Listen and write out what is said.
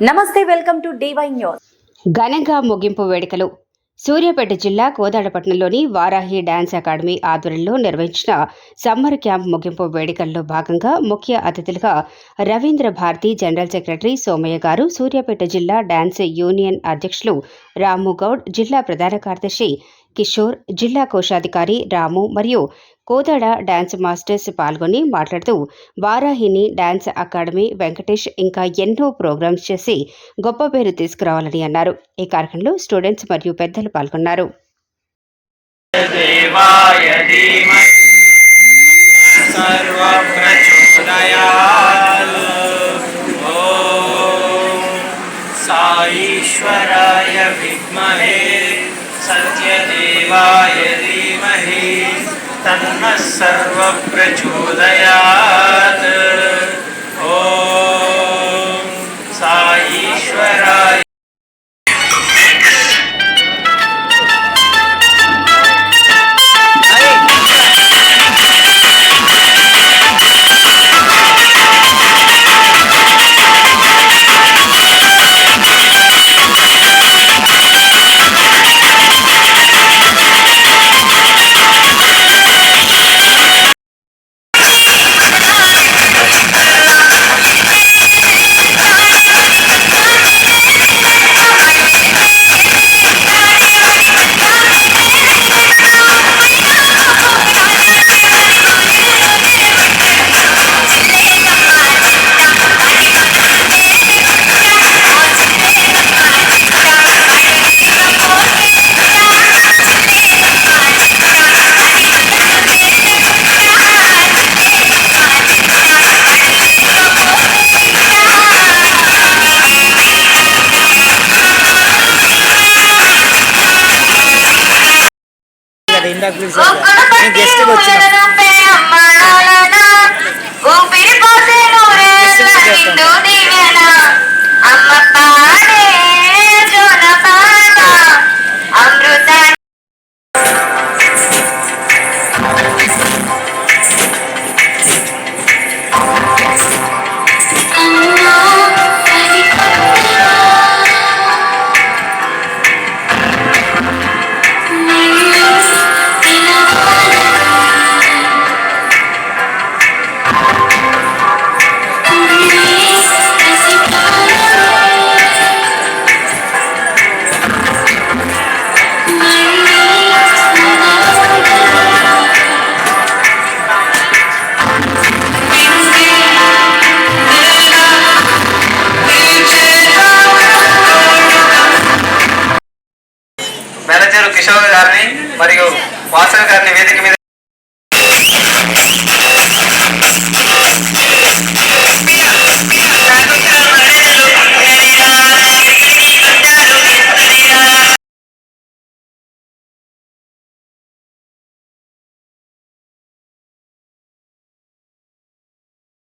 నమస్తే welcome to DY news. ఘనంగా ముగింపు వేడుకలు. సూర్యాపేట జిల్లా కోదాడపట్నంలోని వారాహి డాన్స్ అకాడమీ ఆధ్వర్యంలో నిర్వహించిన సమ్మర్ క్యాంప్ ముగింపు వేడుకల్లో భాగంగా ముఖ్య అతిథులుగా రవీంద్ర భారతి జనరల్ సెక్రటరీ సోమయ్య గారు సూర్యాపేట జిల్లా డాన్స్ యూనియన్ అధ్యక్షులు రాము గౌడ్ జిల్లా ప్రధాన కార్యదర్శి కిషోర్ జిల్లా కోశాధికారి రాము మరియు కోదాడ డ్యాన్స్ మాస్టర్స్ పాల్గొని మాట్లాడుతూ వారాహిని డ్యాన్స్ అకాడమీ వెంకటేష్ ఇంకా ఎన్నో ప్రోగ్రామ్స్ చేసి గొప్ప పేరు తీసుకురావాలని అన్నారు. ఈ కార్యక్రమంలో స్టూడెంట్స్ మరియు పెద్దలు పాల్గొన్నారు. విద్మహే. सत्यदेवाय धीमहि तन्नः सर्वप्रचोदयात्। ডাকলে গেস্টে করছি మరియు వాసవి గారిని వేదిక మీద